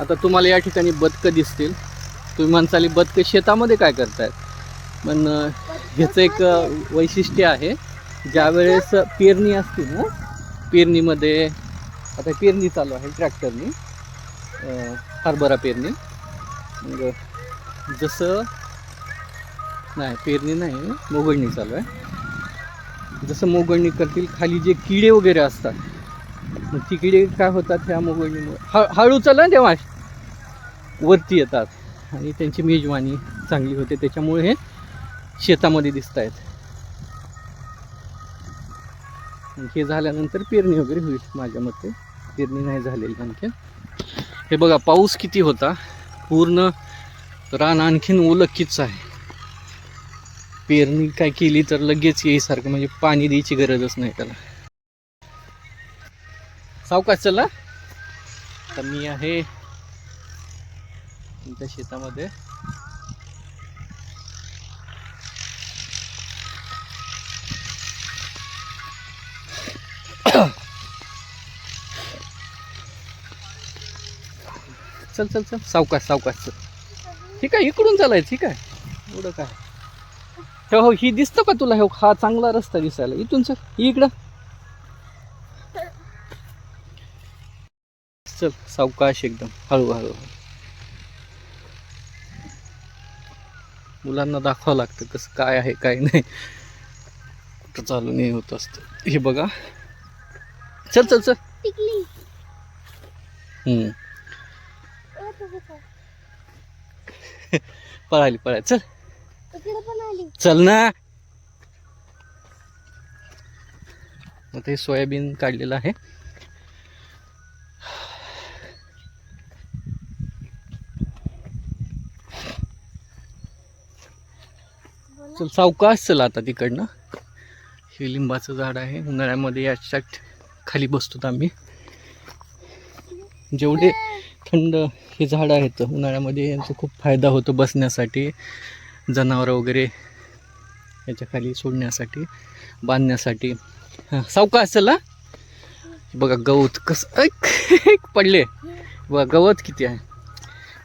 आता तुम्हाला या ठिकाणी बदकं दिसतील. तुम्ही म्हणसाली बदकं शेतामध्ये काय करतायत? पण ह्याचं एक वैशिष्ट्य आहे. ज्यावेळेस पेरणी असते ना पेरणीमध्ये आता पेरणी चालू आहे ट्रॅक्टरनी. हरभरा पेरणी. मग जसं नाही पेरणी नाही मोगडणी चालू आहे. जसं मोगडणी करतील खाली जे किडे वगैरे असतात मग तिकडे काय होतात ह्या मोबाईलमुळे? हळ हळू चला ना तेव्हा? वरती येतात. आणि त्यांची मेजवानी चांगली होते. त्याच्यामुळे हे शेतामध्ये दिसत आहेत हे झाल्यानंतर पेरणी वगैरे होईल माझ्या मते. पेरणी नाही झालेली आणखी हे बघा पाऊस किती होता? पूर्ण रान आणखीन ओलखीच आहे. पेरणी काय केली तर लगेच येईसारखं म्हणजे पाणी द्यायची गरजच नाही त्याला. सावकाश चला. तर मी आहे तुमच्या शेतामध्ये. चल चल चल. सावकाश सावकाश चल. ठीक आहे इकडून चालायचं ठीक आहे. एवढं काय? हो हो ही दिसतं का तुला? हो हा चांगला रस्ता दिसायला. इथून चल इकडं. चल सावकाश एकदम हळूहळू. मुलांना दाखवावं लागतं कसं काय आहे काय नाही. कुठं चालू नाही होत असतं. हे बघा. चल चल चल. हम्म. पळाली पळाली. चल. चल ना. मग ते सोयाबीन काढलेलं आहे. चल सावकाश चल आता तिकडनं. हे लिंबाचं झाड आहे. उन्हाळ्यामध्ये याच्या खाली बसतो आम्ही. जेवढे थंड हे झाड आहेत उन्हाळ्यामध्ये यांचा खूप फायदा होतो बसण्यासाठी जनावरं वगैरे याच्या खाली सोडण्यासाठी बांधण्यासाठी. हां सावकाश चला बघा गवत कसं ऐक पडले. बघा गवत किती आहे.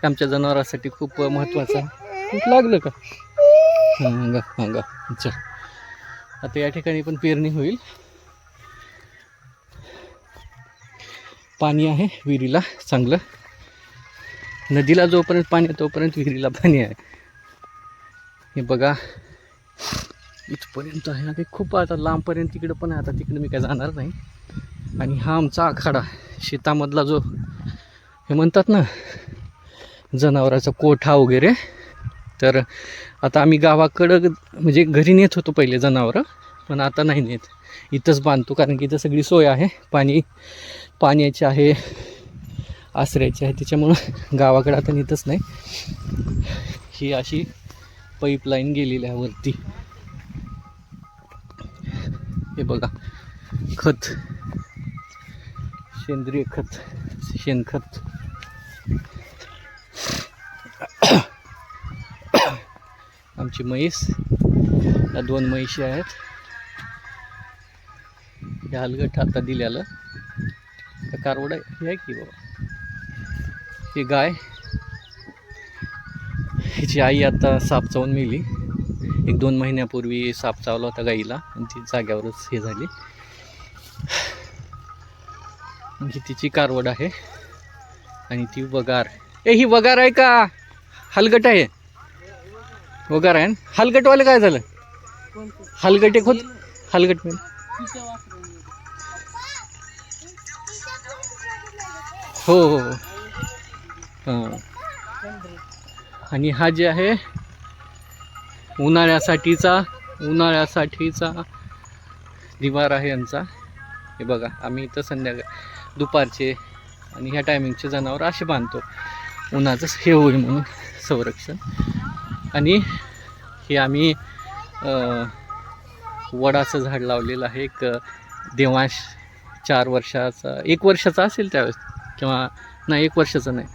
आमच्या जनावरांसाठी खूप महत्त्वाचं आहे. खूप लागलं का? हां गा चल. आता या ठिकाणी पण पेरणी होईल. पाणी आहे विहिरीला चांगलं. नदीला जोपर्यंत पाणी आहे तोपर्यंत विहिरीला पाणी आहे. हे बघा. इथपर्यंत आहे ना ते खूप आता लांबपर्यंत तिकडं पण आहे. आता तिकडं मी काय जाणार नाही. आणि हा आमचा आखाडा शेतामधला जो हे म्हणतात ना जनावराचा कोठा वगैरे तर आता आम्ही गावाकडं म्हणजे घरी नेत होतो पहिले जनावरं पण आता नाही नेत. इथंच बांधतो कारण की इथं सगळी सोय आहे. पाणी पाण्याची आहे आसऱ्याची आहे. त्याच्यामुळं गावाकडं आता नेतच नाही. ही अशी पाईपलाईन गेलेली आहे वरती. हे बघा खत. सेंद्रिय खत शेणखत. आमची म्हैस. या दोन म्हैशी आहेत. ह्या हलगट आता दिल्याला. तर कारवड हे आहे की बाबा? ही गाय. हिची आई आता साप चावून मेली. एक दोन महिन्यापूर्वी साप चावला होता गाईला आणि ती जाग्यावरच हे झाली. ही तिची कारवड आहे. आणि ती वगार. ए ही वगार आहे का? हलगट आहे. वगार आहे ना? हलगटवाले काय झालं? हलगट एक होत हलगट मेल हो हो हो. हां. आणि हा जे आहे उन्हाळ्यासाठीचा उन्हाळ्यासाठीचा निवार आहे यांचा. हे बघा आम्ही इथं संध्याकाळ दुपारचे आणि ह्या टायमिंगचे जनावर असे बांधतो. उन्हाचं हे होईल म्हणून संरक्षण. आणि हे आम्ही वडाचं झाड लावलेलं आहे. एक देवांश चार वर्षाचा एक वर्षाचा असेल त्यावेळेस किंवा नाही एक वर्षाचं नाही.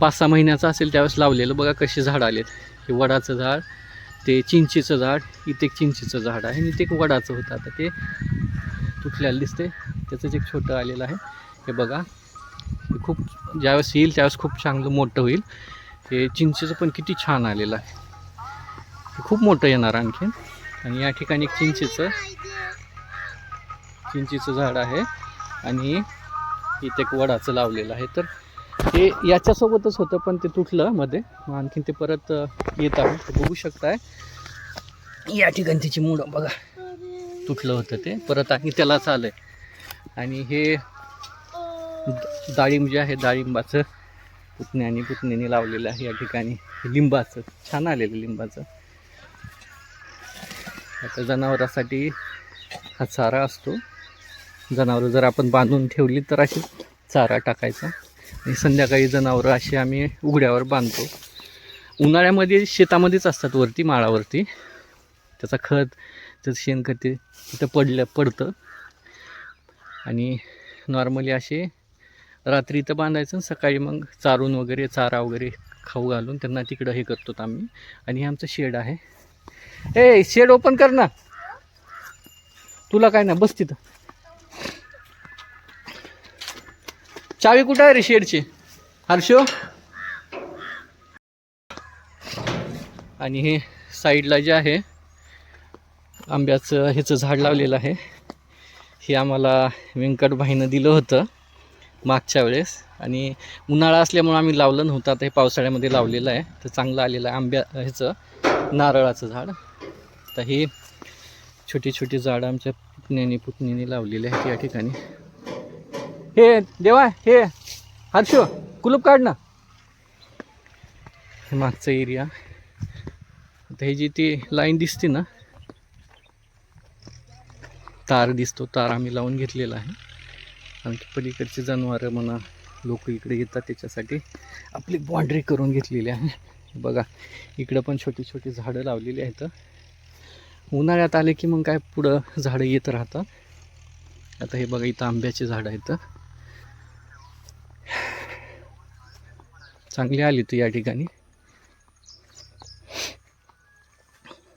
पाच सहा महिन्याचं असेल त्यावेळेस लावलेलं. बघा कसे झाड आलेत. हे वडाचं झाड ते चिंचेचं झाड इथे एक चिंचेचं झाड आहे आणि ते एक वडाचं होतं. आता ते तुटलेलं दिसते त्याचंच एक छोटं आलेलं आहे. हे बघा हे खूप ज्यावेळेस येईल त्यावेळेस खूप चांगलं मोठं होईल. हे चिंचेचं पण किती छान आलेलं आहे. खूप मोठं येणार आणखीन. आणि या ठिकाणी एक चिंचेचं चिंचेचं झाड आहे. आणि इथे एक वडाचं लावलेलं आहे. तर हे याच्यासोबतच होतं पण ते तुटलं मध्ये. मग आणखीन ते परत येत आहे. ते बघू शकताय. या ठिकाणी त्याची मुडं बघा. तुटलं होतं ते. परत आणि त्याला आलंय. आणि हे डाळिंब जे आहे डाळिंबाचं पुतण्याने पुतण्याने लावलेलं आहे या ठिकाणी. लिंबाचं छान आलेलं लिंबाचं. आता जनावरासाठी हा चारा असतो. जनावरं जर आपण बांधून ठेवली तर अशी चारा टाकायचा. आणि संध्याकाळी जनावरं अशी आम्ही उघड्यावर बांधतो. उन्हाळ्यामध्ये शेतामध्येच असतात वरती माळावरती. त्याचा खत त्याचं शेणखत ते तिथं पडलं पडतं. आणि नॉर्मली असे रात्री इथं बांधायचं सकाळी मग चारून वगैरे चारा वगैरे खाऊ घालून त्यांना तिकडं हे करतो आम्ही. आणि हे आमचं शेड आहे. ए शेड ओपन कर ना. तुला काय ना बस तिथं. चावी कुठं आहे रे शेडची? हर्षो? आणि हे साईडला जे आहे आंब्याचं ह्याचं झाड लावलेलं आहे. हे आम्हाला व्यंकटभाईनं दिलं होतं. मागच्या वेळेस. आणि उन्हाळा असल्यामुळं आम्ही लावलं नव्हतं. आता हे पावसाळ्यामध्ये लावलेलं आहे. तर चांगलं आलेलं आहे आंब्या ह्याचं नारळाचं झाड. तर हे छोटी छोटी झाडं आमच्या पुतण्याने पुतणीने लावलेली आहेत या ठिकाणी. हे देवा हे. हर्षो कुलूप काढ ना. हे मागचा एरिया आता हे जी ती लाईन दिसते ना तार दिसतो. तार आम्ही लावून घेतलेला आहे. आणि पलीकडचे जनावरं म्हणा लोक इकडे येतात त्याच्यासाठी आपली बाँड्री करून घेतलेली आहे. बघा इकडं पण छोटी छोटी झाडं लावलेली आहेत. उन्हाळ्यात आले की मग काय पुढं झाडं येत राहतात आता हे बघा इथं आंब्याचे झाडं आहेत. चांगली आली तू या ठिकाणी.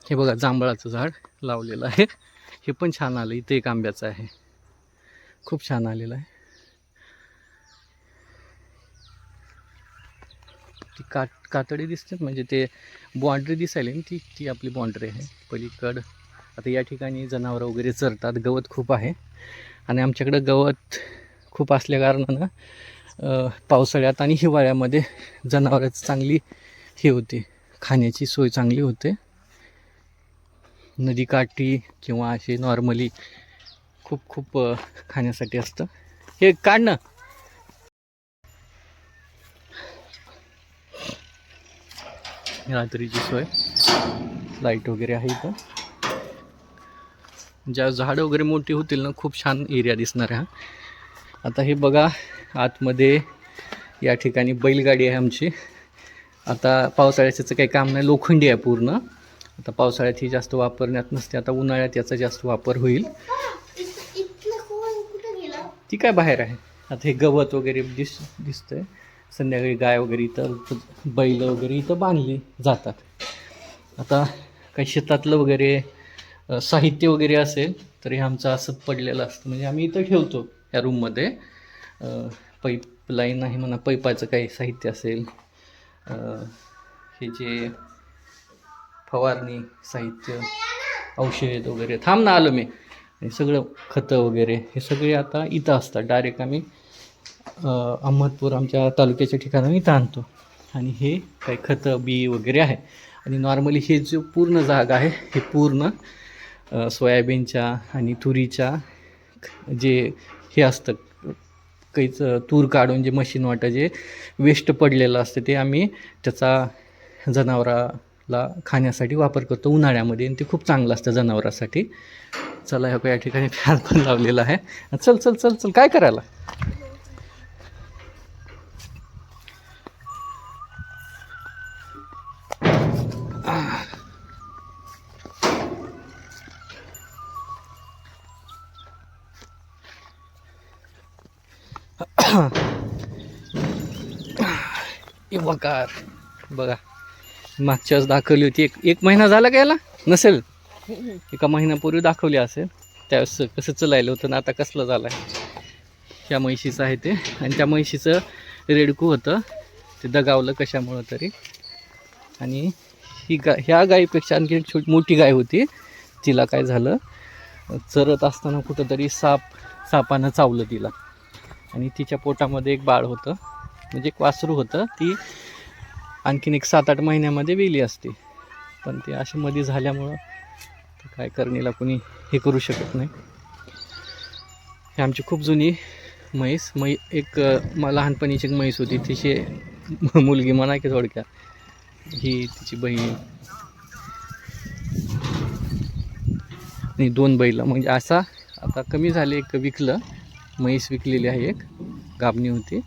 हे बघा जांभळाचं झाड लावलेलं आहे. हे पण छान आलं इथं एक आंब्याचं आहे. खूप छान आलेलं आहे. ती काट कातडी दिसते म्हणजे ते बाँड्री दिसायला ना ती ती आपली बाँड्री आहे. पलीकड आता या ठिकाणी जनावरं वगैरे चरतात. गवत खूप आहे. आणि आमच्याकडं गवत खूप असल्या कारणानं पावसाळ्यात आणि हिवाळ्यामध्ये जनावरांची चांगली हे होते. खाण्याची सोय चांगली होते. नदीकाठी किंवा असे नॉर्मली खूप खूप खाण्यासाठी असतं. हे काढ ना. रात्रीची सोय. लाइट वगैरे आहे इथं. ज्या झाडं वगैरे मोठी होतील ना खूप छान एरिया दिसणार आहे हा. आता हे बघा आतमध्ये या ठिकाणी बैलगाडी आहे आमची. आता पावसाळ्याचं काही काम नाही लोखंडी आहे पूर्ण. आता पावसाळ्यात ही जास्त वापरण्यात नसते आता उन्हाळ्यात याचा जास्त वापर होईल इथलं कोण कुठं गेला ती काय बाहेर आहे? आता हे गवत वगैरे दिस दिसतंय. संध्याकाळी गाय वगैरे इथं बैल वगैरे इथं बांधली जातात. आता काही शेतातलं वगैरे साहित्य वगैरे असेल तर हे आमचं असं पडलेलं असतं. म्हणजे आम्ही इथं ठेवतो या रूममध्ये पाईपलाईन आहे म्हणा पैपाचं काही साहित्य असेल हे जे फवारणी साहित्य औषध वगैरे. थांब ना आलो मी. हे सगळं खतं वगैरे हे सगळे आता इथं असतात. डायरेक्ट आम्ही अहमदपूर आमच्या तालुक्याच्या ठिकाणी इथं आणतो. आणि हे काही खतं बी वगैरे आहे. आणि नॉर्मली हे जो पूर्ण जागा आहे हे पूर्ण सोयाबीनच्या आणि तुरीच्या जे हे असतं काहीच तूर काढून जे मशीन वाटं जे वेस्ट पडलेलं असतं ते आम्ही त्याचा ला खाण्यासाठी वापर करतो उन्हाळ्यामध्ये आणि ते खूप चांगलं असतं जनावरासाठी. चला ह्या या ठिकाणी फॅन पण लावलेला आहे. चल चल चल चल काय करायला? बघा. मागच्या वेळेस दाखवली होती. एक एक महिना झाला का याला? नसेल? एका महिन्यापूर्वी दाखवली असेल. त्यावेळेस कसं चलायलं होतं ना आता कसलं झालं आहे ह्या म्हैशीचं आहे ते. आणि त्या म्हैशीचं रेडकू होतं. ते दगावलं कशामुळं तरी. आणि ही गाय ह्या गायीपेक्षा आणखी एक छोटी मोठी गाय होती. तिला काय झालं? चरत असताना कुठंतरी साप सापानं चावलं तिला. आणि तिच्या पोटामध्ये एक बाळ होतं. म्हणजे एक वासरू होतं. ती आणखीन एक सात आठ महिन्यामध्ये वेली असते. पण ते अशी मध्ये झाल्यामुळं तर काय करणीला कोणी हे करू शकत नाही. हे आमची खूप जुनी म्हैस. मै एक लहानपणीची एक म्हैस होती. तिची मुलगी म्हणा की थोडक्यात ही तिची बहीण. आणि दोन बैल. म्हणजे असा आता कमी झाले एक विकलं. म्हैस विकलेली आहे एक. गाबणी होती.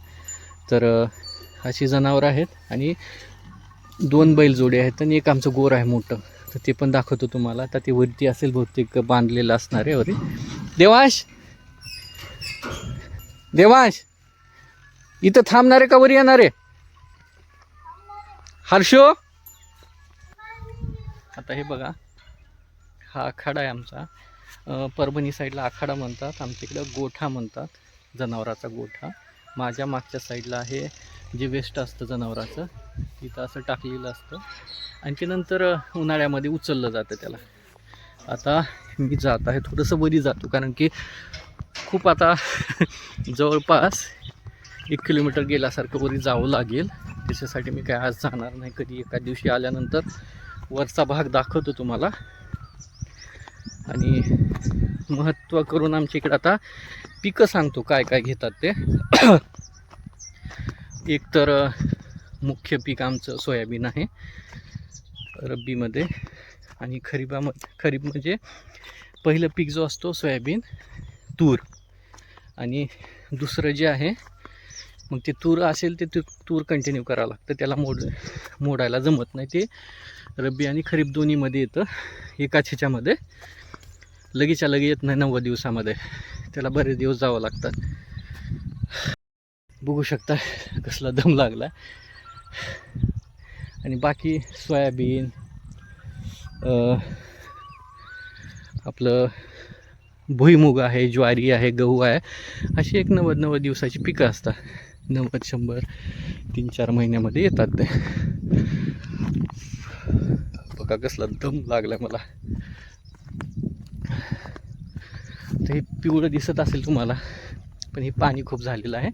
तर अशी जनावरं आहेत. आणि दोन बैलजोडे आहेत आणि एक आमचं गोर आहे मोठं. तर ते पण दाखवतो तुम्हाला. आता ते वरती असेल बहुतेक बांधलेलं असणार आहे वरी देवाश! देवाश! इथं थांबणार आहे का? वर आहे? हर्षो! आता हे बघा. हा आखाडा आहे आमचा. परभणी साईडला आखाडा म्हणतात. आमच्या इकडं गोठा म्हणतात. जनावराचा गोठा. माझ्या मागच्या साईडला आहे जे वेस्ट असतं जनावराचं. तिथं असं टाकलेलं असतं. आणखी नंतर उन्हाळ्यामध्ये उचललं जातं त्याला. आता मी जात आहे थोडंसं वरी जातो कारण की खूप आता जवळपास एक किलोमीटर गेल्यासारखं वरी जावं लागेल. त्याच्यासाठी मी काय आज जाणार नाही कधी एका दिवशी आल्यानंतर वरचा भाग दाखवतो तुम्हाला. आणि महत्त्व करून आमच्या इकडे आता पिकं सांगतो काय काय घेतात ते. एक तर मुख्य पीक आमचं सोयाबीन आहे. रब्बीमध्ये. आणि खरीपामध्ये खरीप म्हणजे पहिलं पीक जो असतो सोयाबीन तूर. आणि दुसरं जे आहे मग ते तूर असेल ते तू तूर कंटिन्यू करावं लागतं. त्याला मोड मोडायला जमत नाही ते. रब्बी आणि खरीप दोन्हीमध्ये येतं. एकाच ह्याच्यामध्ये. लगेचच्या लगे येत नाही नव्वद दिवसामध्ये. त्याला बरेच दिवस जावं लागतात. बघू शकता कसला दम लागला आणि बाकी सोयाबीन आपलं भुईमुग आहे ज्वारी आहे गहू आहे अशी एक नव्वद नव्वद दिवसाची पिकं असतात. नव्वद शंभर तीन चार महिन्यामध्ये येतात ते. बघा कसला दम लागला मला. तर हे पिवळं दिसत असेल तुम्हाला पण हे पाणी खूप झालेलं आहे.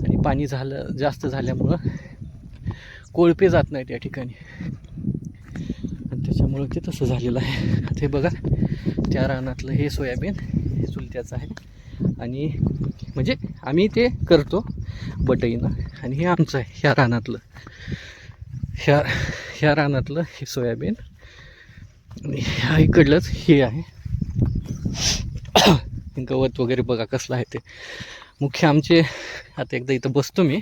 आणि पाणी झालं जास्त झाल्यामुळं कोळपे जात नाहीत या ठिकाणी. आणि त्याच्यामुळं ते तसं झालेलं आहे. आता हे बघा त्या रानातलं हे सोयाबीन हे चुलत्याचं आहे. आणि म्हणजे आम्ही ते करतो बटईनं. आणि हे आमचं आहे ह्या रानातलं. ह्या ह्या रानातलं हे सोयाबीन. आणि ह्या इकडलंच हे आहे. गवत वगैरे बघा कसलं आहे ते. मुख्य आमचे आता एकदा इथं बसतो मी.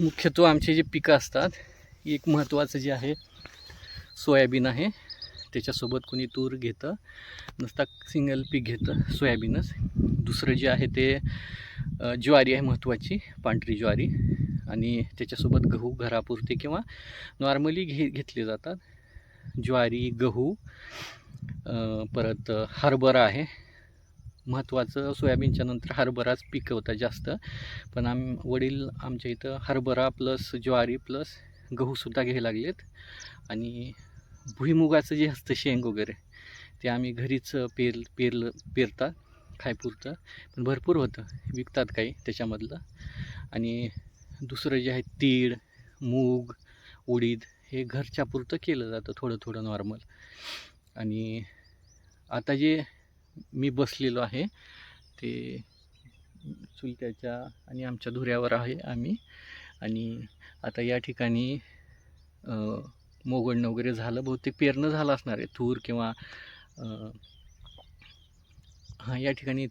मुख्यत्व आमचे जे पिकं असतात एक महत्त्वाचं जे आहे सोयाबीन आहे. त्याच्यासोबत कोणी तूर घेतं नुसता सिंगल पीक घेतं सोयाबीनच. दुसरं जे आहे ते ज्वारी आहे महत्त्वाची पांढरी ज्वारी. आणि त्याच्यासोबत गहू घरापुरते किंवा नॉर्मली घे घेतले जातात. ज्वारी गहू परत हरभरा आहे. महत्त्वाचं सोयाबीनच्या नंतर हरभराच पिकवतात जास्त. पण आम वडील आमच्या इथं हरभरा प्लस ज्वारी प्लस गहूसुद्धा घ्यायला लागलेत. आणि भुईमुगाचं जे असतं शेंग वगैरे ते आम्ही घरीच पेर पेरलं पेरतात खायपुरतं. पण भरपूर होतं विकतात काही त्याच्यामधलं. आणि दुसरं जे आहे तीळ मूग उडीद हे घरच्या पुरतं केलं जातं थोडं थोडं नॉर्मल. आणि आता जे मी बसलेलो आहे. ते चुलत्याच्या आणि आमच्या धुऱ्यावर आहे आम्ही. आणि आता या ठिकाणी मोगडणं वगैरे झालं. बहुतेक पेरणं झालं असणार आहे. तूर किंवा हां या ठिकाणी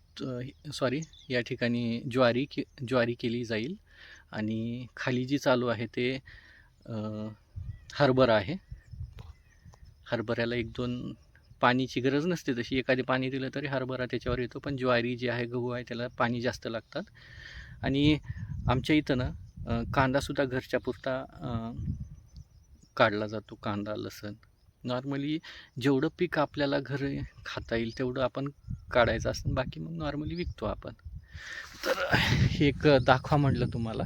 सॉरी या ठिकाणी ज्वारी के ज्वारी केली जाईल. आणि खाली जी चालू आहे ते हरभरा आहे. हरभऱ्याला एक दोन पाणीची गरज नसते. तशी एखादी पाणी दिलं तरी हरभरा त्याच्यावर येतो पण ज्वारी जी आहे गहू आहे त्याला पाणी जास्त लागतात. आणि आमच्या इथं ना कांदासुद्धा घरच्या पुरता काढला जातो कांदा लसण. नॉर्मली जेवढं पीक आपल्याला घर खाता येईल तेवढं आपण काढायचं असतं बाकी मग नॉर्मली विकतो आपण. तर हे एक दाखवा म्हटलं तुम्हाला.